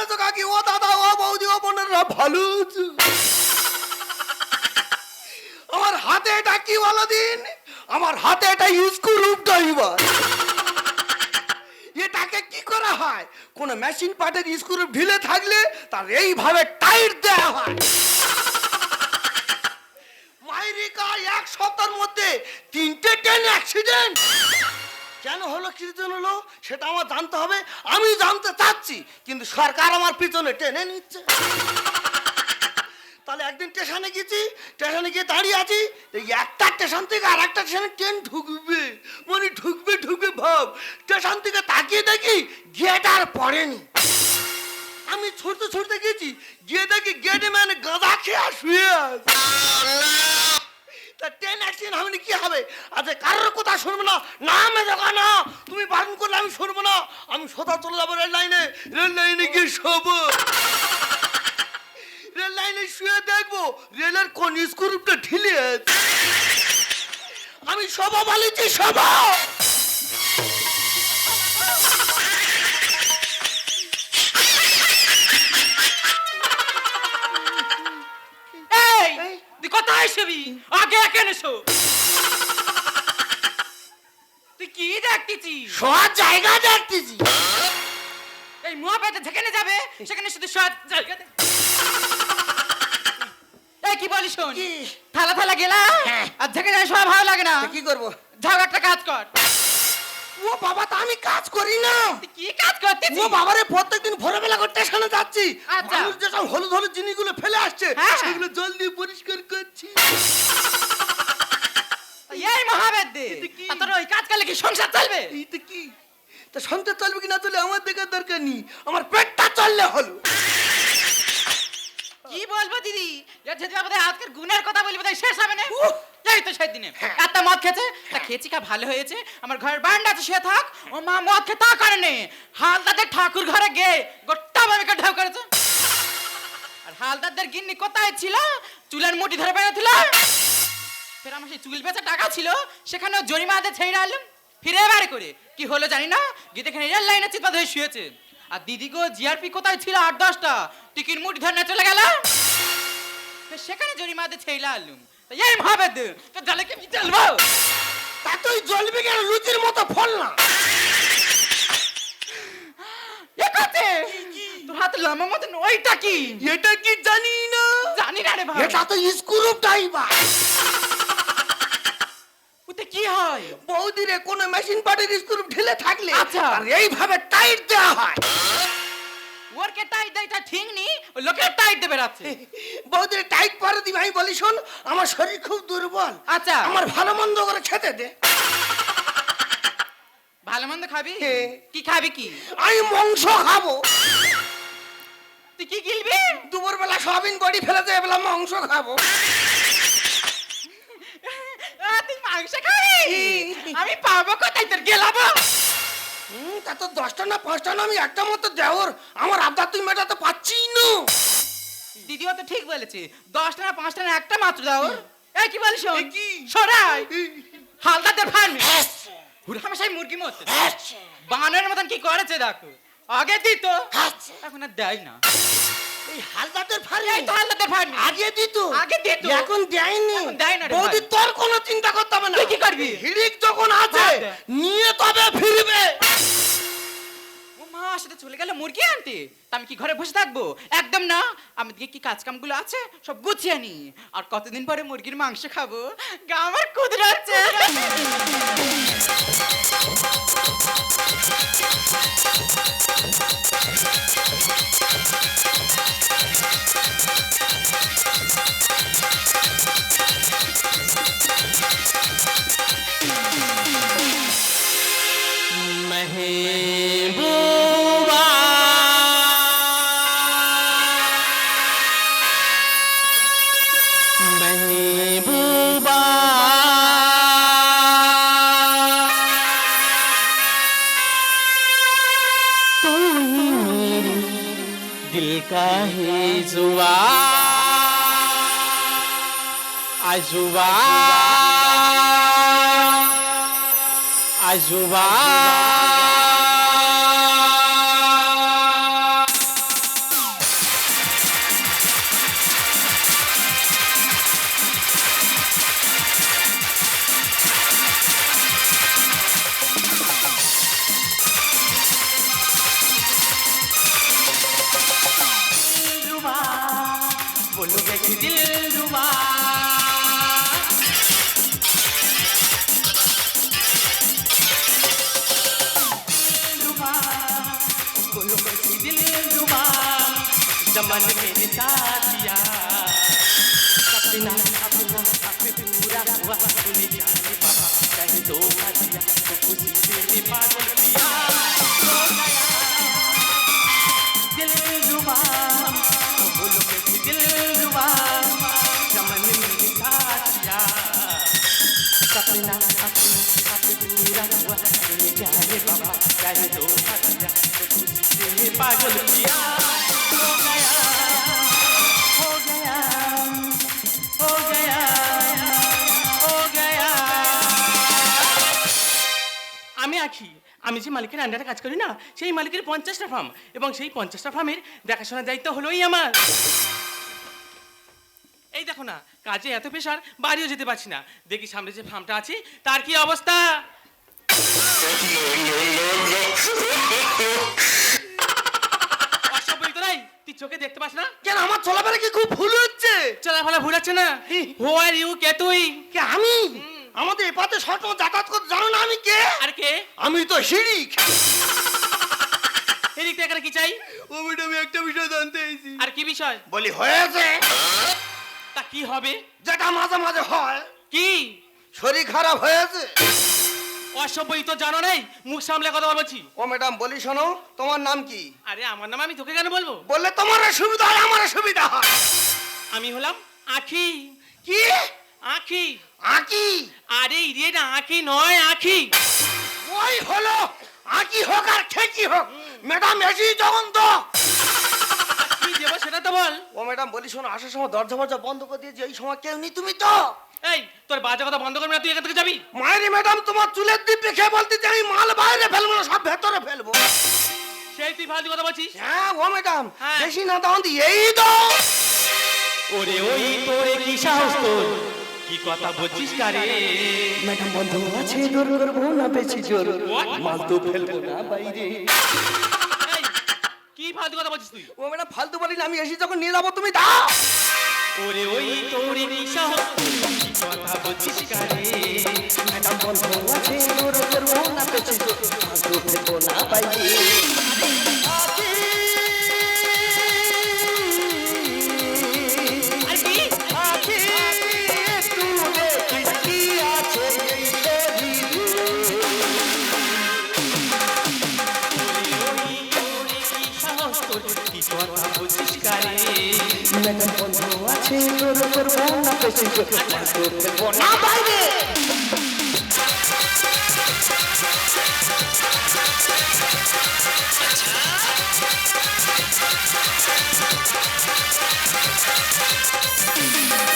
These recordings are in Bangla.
মেজো কাকি, ও দাদা, ও বৌদি, ও বোনেরা ভালো? আমার হাতে এটা কি বলো দিন? আমার হাতে এটা স্ক্রু ড্রাইভার। এটাকে কি করা হয়? কোন মেশিন পার্টের স্ক্রু ঢিলে থাকলে তার এইভাবে টাইট দেওয়া হয়। মাইরিকা, এক সপ্তাহের মধ্যে তিনটে ট্রেন অ্যাক্সিডেন্ট কেন হলো কি জন্য হলো? সেটা আমার জানতে হবে। আমি জানতে চাচ্ছি, কিন্তু সরকার আমার পিছনে টেনে নিচ্ছে। তাহলে একদিন স্টেশনে গেছি, স্টেশনে গিয়ে দাঁড়িয়ে আছি, এই একটা স্টেশন থেকে আর একটা স্টেশনে ট্রেন ঢুকবে। মানে ঢুকবে ঢুকবে, ভাব। স্টেশন থেকে তাকিয়ে দেখি গেট আর পড়েনি। আমি ছুটতে ছুটতে গেছি, গিয়ে দেখি গেটে মানে গাঁদা খেয়ে শুয়ে আছে। তা ট্রেন অ্যাক্সিডেন্ট হবে কি হবে? আচ্ছা কারোর কথা শুনব না? না দেখা না। তুমি বারণ করলে আমি শুনব না। আমি সোজা চলে যাব রেল লাইনে। রেল লাইনে গিয়ে শোবো। রেল লাইনে শুয়ে দেখব রেলের কোন স্ক্রুপটা ঢিলে আমি শোভা বলেছি শোভা তুই আগে এখানে শো তুই কি দেখতেছিস? শোয়ার জায়গা দেখতেছি। এই মহাপেতে যেখানে যাবে সেখানে শুধু সৎ জায়গা। এই কি বলিস শোন? থালা থালা গেলা? হ্যাঁ। আর যেখানে সব ভালো লাগে না। কি করব? যাও একটা কাজ কর। ও বাবা আমি কাজ করি না। কি কাজ করতেছিস? ও বাবারে প্রত্যেকদিন ভোরবেলা করে স্টেশনে যাচ্ছি। আচ্ছা। মানুষ যেসব হলুদ হলুদ জিনিসগুলো ফেলে আসছে হ্যাঁ। সেগুলো জল দিয়ে পরিষ্কার করছি। এই মহাবেদ দে তোর ওই কাজ করলে কি সংসার চলবে? এই তো কি? তা সন্তান চলবে কি না চলে আমার দেখার দরকার নেই। আমার পেটটা চললে হলো। কি বলব দিদি? যদি আমাদের আজকের গুণের কথা বলব তাই শেষ হবে না! এই তো সেই দিনে হ্যাঁ। একটা মদ খেয়েছে? তা খেয়েছি কা ভালো হয়েছে। আমার ঘরের আছে শুয়ে থাক। ও মা মদ খেয়ে তা করে নে হালদাদের ঠাকুর ঘরে গে গোটা বাবিকে ঢাউ করেছে। আর হালদারদের গিন্নি কোথায় ছিল? চুলের মুঠি ধরে বেড়াচ্ছিল। ফের আমার সেই চুল বেচা টাকা ছিল সেখানে জরিমানাতে ছেড়ে আনলাম। ফিরে বাড়ি করে। কি হলো জানি না। গিয়ে দেখেন রেল লাইনে চিপা ধরে শুয়েছে। আর দিদি গো জিআরপি কোথায় ছিল আট দশটা? টিকির মুঠি ধরে চলে গেল। সেখানে জরিমানাতে ছেড়ে আনলাম। এই মহাবেদ তো জলে কি চলবো তা তুই জ্বলবি কেন? লুচির মতো ফল না। এ কাছে তোর হাতে লম্বা মতন ওইটা কি? এটা কি জানি না। জানি না রে ভাই। এটা তো স্ক্রু ড্রাইভার। ওতে কি হয়? বৌদিরে কোনো মেশিন পার্টের স্ক্রু ঢিলে থাকলে আচ্ছা। আর এইভাবে টাইট দেওয়া হয়। ওরকে টাইট দেয় তা ঠিক নি? লোকের টাইট দেবে রাত্রে। বৌদিরে টাইট পরে দি ভাই বলি শোন আমার শরীর খুব দুর্বল। আচ্ছা। আমার ভালো মন্দ করে খেতে দে। ভালো মন্দ খাবি। কি খাবি কি? আমি মাংস খাব। তুই কি গিলবি? দুপুর বেলা সয়াবিন বডি ফেলে দে বেলা মাংস খাব। তুই মাংস খাবি? আমি পাবো কোথায়? তোর গেলাবো? হুম, তা তো দশটা না পাঁচটা না আমি একটা মতো দেওর। আমার আবদার তুই মেটাতে পারছি না। দিদিও তো ঠিক বলেছে। দশটা না পাঁচটা না একটা মাত্র দেওর। এ কি বলিস? সরাই। হালদারদের ফার্মে। সেই মুরগি মতো আচ্ছা, বানরের মতন কি করেছে দেখো? আগে দিত আচ্ছা। এখন আর দেয় না। এই হালদাতের ফার্মে এই তো হালদারদের ফার্মে আগে দিত। আগে দিত। এখন দেয়নি। দেয় না বৌদি তোর কোনো চিন্তা করতে হবে না। তুই কি করবি? হিড়িক যখন আছে নিয়ে তবে ফিরবে। মা সেটা চলে গেল মুরগি আনতে। আমি কি ঘরে বসে থাকব? একদম না। আমি কি কাজ কামগুলো আছে? সব গুছিয়ে নি। আর কতদিন পরে মুরগির মাংস খাব? গা আমার কুদরাচ্ছে মেহবুবা আজুবা আজুবা पागल किया हो गया हो गया हो गया हो गया আমি আখি আমি যে মালিকের আন্ডারে কাজ করি না সেই মালিকের পঞ্চাশটা ফার্ম এবং সেই পঞ্চাশটা ফার্মের দেখাশোনার দায়িত্ব হলোই আমার এই দেখো না কাজে এত পেশার বাড়িও যেতে পারছি না দেখি সামনে যে ফার্মটা আছে তার কি অবস্থা অসভ্য তো নাই তুই চোখে দেখতে পাস না? কেন আমার চলাফেরা কি খুব ভুল হচ্ছে? চলাফেলা ভুল হচ্ছে না? হো। আর ইউ কে তুই? কে আমি? আমাদের এ পাতে শর্ট যাতায়াত করতে জানো না আমি কে? আর কে? আমি তো শিরিক। এদিক থেকে কি চাই? ও ম্যাডাম একটা বিষয় জানতে চাইছি। আর কি বিষয়? বলি হয়েছে। তা কি হবে? যেটা মাঝে মাঝে হয় কি? শরীর খারাপ হয়েছে। অসভ্যই তো জানো নাই? মুখ সামলে কথা বলছি। ও ম্যাডাম বলি শোনো তোমার নাম কি? আরে আমার নাম আমি তোকে কেন বলব? বললে তোমার সুবিধা হয় আমার সুবিধা হয়। আমি হলাম আখি। কি? আখি। আকি আরে ইডিয়েটা আখি নয় আখি। ওই হলো আকি হোক আর খেকি হোক। ম্যাডাম এসি যখন তো কি দেবো সেটা তো বল। ও ম্যাডাম বলি শোনো আসার সময় দরজা ফরজা বন্ধ করে দিয়েছি এই সময় কেউ নি তুমি তো। এই তোর বাজে কথা বন্ধ করবি না তুই এখান থেকে যাবি? মায়েরি ম্যাডাম তোমার চুলের দিব্যে খেয়ে বলতে যে আমি মাল বাইরে ফেলব না সব ভেতরে ফেলব। সেই তুই ফালতু কথা বলছিস? হ্যাঁ ও ম্যাডাম হ্যাঁ। বেশি না দাও এই তো ওরে ওই তোরে কি সাহস তোর? কি কথা বলছিস কারে ম্যাডাম বন্ধ আছে জোর করব না বেশি জোর। মাল তো ফেলব না বাইরে। কি ফালতু কথা বলছিস তুই? ও ম্যাডাম ফালতু বলি আমি এসি যখন নিয়ে যাব তুমি দাও। ওরে ওই তোরে কি কথা বলছিস কারে? ম্যাডাম বন্ধ আছে জোর করব না জোর তো না আর কি? আখি শরীরে। ম্যাডাম বন্ধ আছে জোর করব না তো ফেলব না বাইরে এই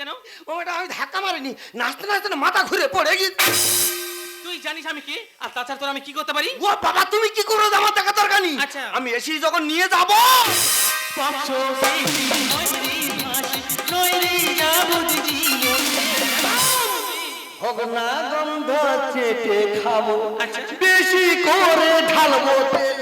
কেন? ও ম্যাডাম আমি ধাক্কা মারিনি। নাচতে নাচতে না মাথা ঘুরে পড়ে গেছি তুই জানিস আমি কি? আর তাছাড়া তোর আমি কি করতে পারি? ও বাবা তুমি কি করো? আমার দেখা দরকার নেই। আচ্ছা। আমি এসি যখন নিয়ে যাব গন্ধ চেটে খাব। আচ্ছা। বেশি করে ঢালবো তেল।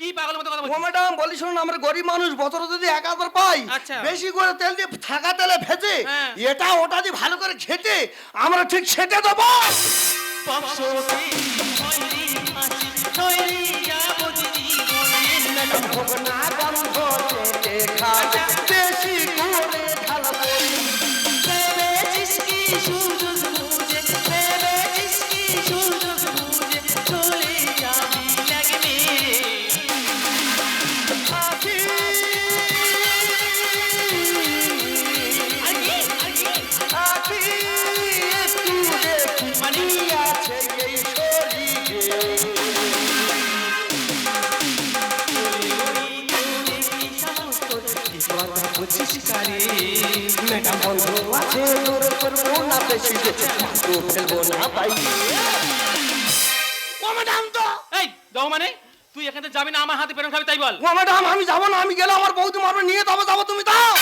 কি পাগল মতো কথা ও বলছিস ম্যাডাম বলি শুনুন আমরা গরিব মানুষ বছর যদি এক হাজার পাই আচ্ছা। বেশি করে তেল দিয়ে থাকা তেলে ভেজে হ্যাঁ। এটা ওটা দিয়ে ভালো করে ঘেটে আমরা ঠিক সেটে দেবো হোক না গন্ধ চেটে খাব বেশি করে বন্ধ আছে জোর করব না বেশি তো ফেলব না বাইরে ও ম্যাডাম তো! এই দাও মানে? তুই এখান যাবি না আমার হাতে পেরম খাবি তাই বল। ও ম্যাডাম আমি যাব না আমি গেলে আমার বৌদি মারবে নিয়ে যাব যাব তুমি দাও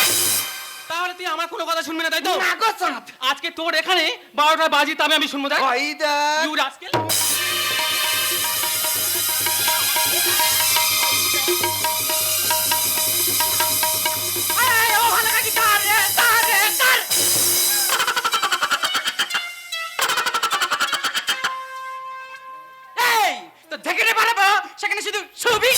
তাহলে তুই আমার কোনো কথা শুনবি না তাই তো? না গো চাঁদ আজকে তোর এখানে বারোটা বাজি তবে আমি শুনব তাই ইউ রাস্কেল ছবি?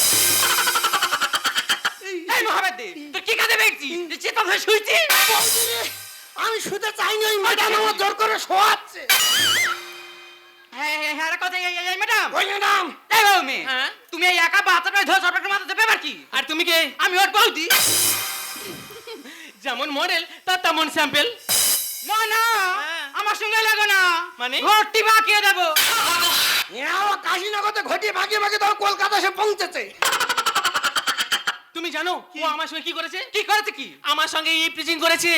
এই মহাবেদ তোর কি কাজে বেগছি যে চেতন হয়ে শুইছি? আমি শুতে চাইনি ওই ম্যাডাম আমার জোর করে শোয়াচ্ছে। হ্যাঁ হ্যাঁ হ্যাঁ কথা এই এই ম্যাডাম। ওই ম্যাডাম। এই বাবু মেয়ে? তুমি এই একা বাচ্চাটা ধর সরকারের মাথাতে ব্যাপার কি? আর তুমি কে? আমি ওর বৌদি। যেমন মডেল তার তেমন স্যাম্পল মনা হ্যাঁ। আমার সঙ্গে লাগো না। মানে? ঘরটি বাকিয়ে দেবো। কাশিনগরতে ঘটিয়ে ভাগিয়ে ভাগিয়ে তখন কলকাতা সে পৌঁছেছে। তুমি জানো ও আমার সঙ্গে কি করেছে? কি করেছে কি? আমার সঙ্গে ই প্রিচিং করেছে।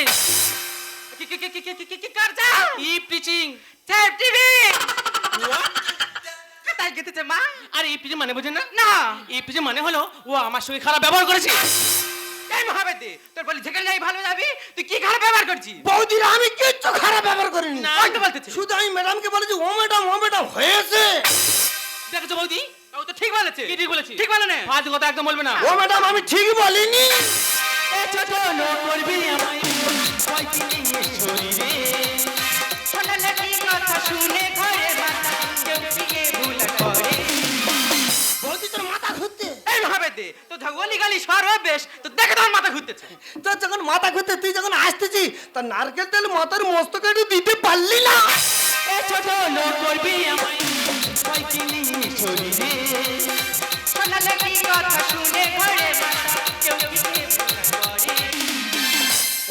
কি কি কি কি কি কি কি করছে? ই প্রিচিং স্যার টিভি! কোথায় গেতেছে মা। আর ই প্রিচিং মানে বোঝেন না? না। ই প্রিচিং মানে হলো ও আমার সঙ্গে খারাপ ব্যবহার করেছে। এই মহাবেদ তোর বলি যেখানে যাই ভালো যাবি? তুই কি খারাপ ব্যবহার করছিস? বৌদিরা আমি কিচ্ছু খারাপ ব্যবহার করিনি। না। তো বলতেছে। শুধু আমি ম্যাডামকে বলেছি ও ম্যাডাম ও ম্যাডাম হয়েছে। দেখেছ বৌদি? ও তো ঠিক বলেছে। কি ঠিক বলেছি? ঠিক বলে না। ফালতু কথা একদম বলবে না। ও ম্যাডাম আমি ঠিক বলিনি। শোনালে নারকেল তেল মাথার মস্তকে দিতে পারলি না। শোনালে কি কথা শুনে ঘরে কেউ পিয়ে ভুল করে?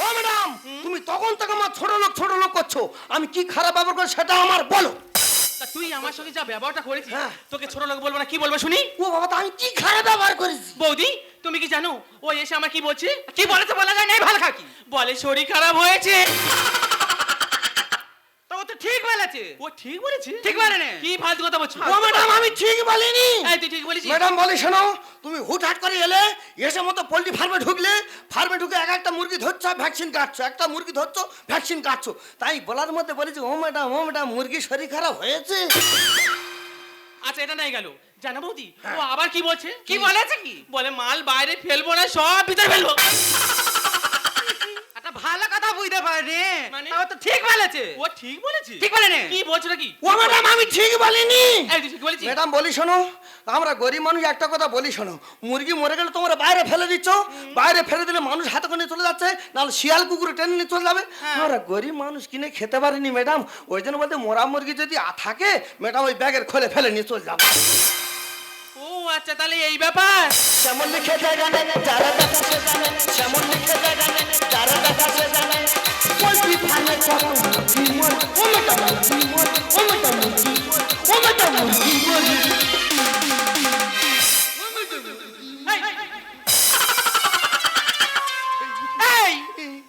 ও ম্যাডাম তুমি তখন থেকে আমার ছোট লোক ছোট লোক করছ। আমি কি খারাপ ব্যবহার করি সেটা আমার বলো। তা তুই আমার সঙ্গে যা ব্যবহারটা করেছিস হ্যাঁ। তোকে ছোট লোক বলব না কি বলব শুনি? ও বাবা তা আমি কি খারাপ ব্যবহার করেছি? বৌদি তুমি কি জানো ও এসে আমার কি বলছে? কি বলেছে বলা যায় নাই ভালো খাকি বলে শরীর খারাপ হয়েছে। তো ঠিক বলেছে। ও ঠিক বলেছে? ঠিক বলে না কি ফালতু কথা বলছো? ও ম্যাডাম আমি ঠিক বলিনি। এই তুই ঠিক বলেছিস? ম্যাডাম বলি শোনো তুমি হুটহাট করে এলে এসে মতো পোল্ট্রি ফার্মে ঢুকলে ফার্মে ঢুকে এক একটা মুরগি ধরছো ভ্যাকসিন কাটছো একটা মুরগি ধরছো ভ্যাকসিন কাটছো। তাই বলার মধ্যে বলেছি ও ম্যাডাম ও ম্যাডাম মুরগি শরীর খারাপ হয়েছে। আচ্ছা এটা নাই গেল। জানো বৌদি ও আবার কি বলছে? কি বলেছে কি? বলে মাল বাইরে ফেলব না সব ভিতরে ফেলব। ভালো কথা বুঝতে পারে মানে? তাও তো ঠিক বলেছে। ও ঠিক বলেছে? ঠিক বলে না কি বলছো নাকি ও ম্যাডাম আমি ঠিক বলিনি। এই তুই ঠিক বলেছিস ম্যাডাম বলি শোনো আমরা গরিব মানুষ একটা কথা বলি শোনো। মুরগি মরে গেলে তোমরা বাইরে ফেলে দিচ্ছ। বাইরে ফেলে দিলে মানুষ হাতে করে নিয়ে চলে যাচ্ছে নাহলে শিয়াল কুকুর টেনে নিয়ে চলে যাবে। আমরা গরিব মানুষ কিনে খেতে পারিনি ম্যাডাম। ওই জন্য বলতে মরা মুরগি যদি আ থাকে ম্যাডাম ওই ব্যাগের খোলে ফেলে নিয়ে চলে যাবে। আচ্ছা তাহলে এই ব্যাপার। যেমন লিখে যায় গানে যারা দেখা সে জানে। যেমন লিখে যায় গানে যারা দেখা সে জানে।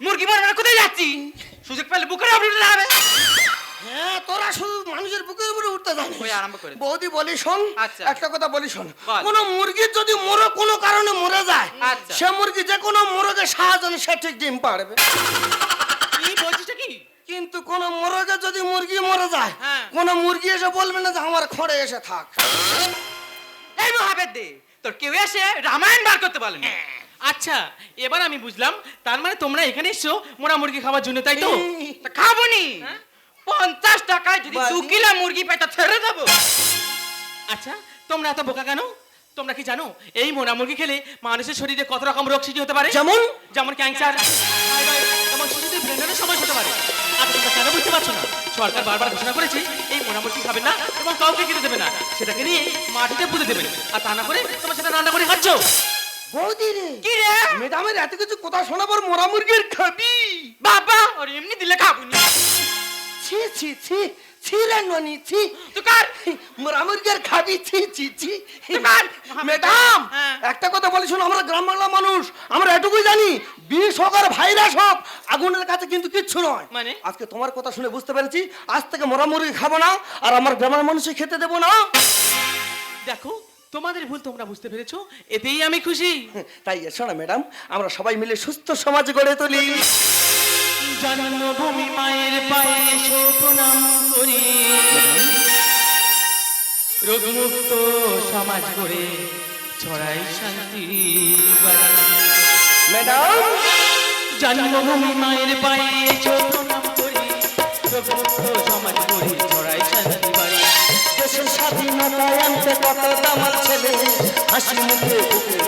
মুরগি মরে মুরগি কোথায় যাচ্ছি সুযোগ পেলে বুকের উঠে যাবে হ্যাঁ তোরা শুধু মানুষের বুকের উপরে উঠতে জানিস। ওই আরম্ভ করে। বৌদি বলি শোন আচ্ছা। একটা কথা বলি শোন। বল। কোন যদি মরে কোনো কারণে মরে যায় আচ্ছা। সে মুরগি যে কোনো মোরগে সাহায্য সে ঠিক ডিম পারবে কি বলছিস কি? কিন্তু কোন মোরগে যদি মুরগি মরে যায় হ্যাঁ। কোন মুরগি এসে বলবে না যে আমার খড়ে এসে থাক। এই মহাবেদ দে তোর কেউ এসে রামায়ণ বার করতে পারল না। আচ্ছা এবার আমি বুঝলাম তার মানে তোমরা এখানে এসছো মোরা মুরগি খাওয়ার জন্য তাই তো? খাব নি। পঞ্চাশ টাকায় যদি দু কিলো মুরগি পাই তা ছেড়ে দেবো। আচ্ছা তোমরা এত বোকা কেন? তোমরা কি জানো এই মোরা মুরগি খেলে মানুষের শরীরে কত রকম রোগ সৃষ্টি হতে পারে? যেমন? যেমন ক্যান্সার থাইরয়েড শরীরে ব্রেনের সমস্যা হতে পারে। আর তোমরা কেন বুঝতে পারছ না? সরকার বারবার ঘোষণা করেছে এই মোরা মুরগি খাবেন না এবং কাউকে খেতে দেবে না। সেটাকে নিয়ে মাটিতে পুঁতে দেবেন আর তা না করে তোমরা সেটা রান্না করে খাচ্ছ। বৌদি রে। কি রে? ম্যাডামের এত কিছু কথা শোনাবার মোরা মুরগির খাবি। বাবা ওর এমনি দিলে খাব নি। ছি ছি ছি ছি রে ননি ছি। তুই কার মোরা মুরগির খাবি ছি ছি ছি। কার? ম্যাডাম হ্যাঁ। একটা কথা বলি শোনো আমরা গ্রাম বাংলা মানুষ আমরা এটুকুই জানি বিষ হোক আর ভাইরাস হোক আগুনের কাছে কিন্তু কিচ্ছু নয়। মানে? আজকে তোমার কথা শুনে বুঝতে পেরেছি আজ থেকে মোরা মুরগি খাব না আর আমার গ্রামের মানুষই খেতে দেবো না। দেখো তোমাদের ভুল তোমরা বুঝতে পেরেছ এতেই আমি খুশি। তাই এসো না ম্যাডাম আমরা সবাই মিলে সুস্থ সমাজ গড়ে তুলি। জন্মভূমি মায়ের পায়ে এসো প্রণাম করি। রোগমুক্ত সমাজ গড়ে ছড়াই শান্তি ম্যাডাম? জন্মভূমি মায়ের পায়ে এসো করি। রোগমুক্ত সমাজ গড়ে ছড়াই শান্তি বাড়ি দেশের স্বাধীনতায় আনতে কত দামার ছেলে। হাসি মুখে বুকে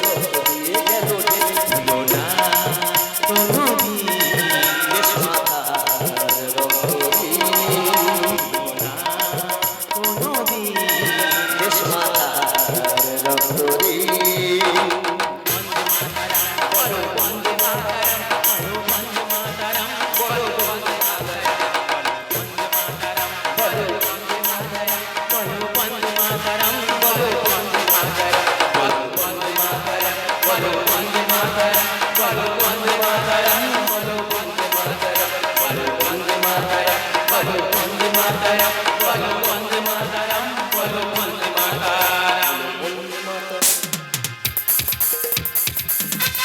মারো বন্দে মাতরম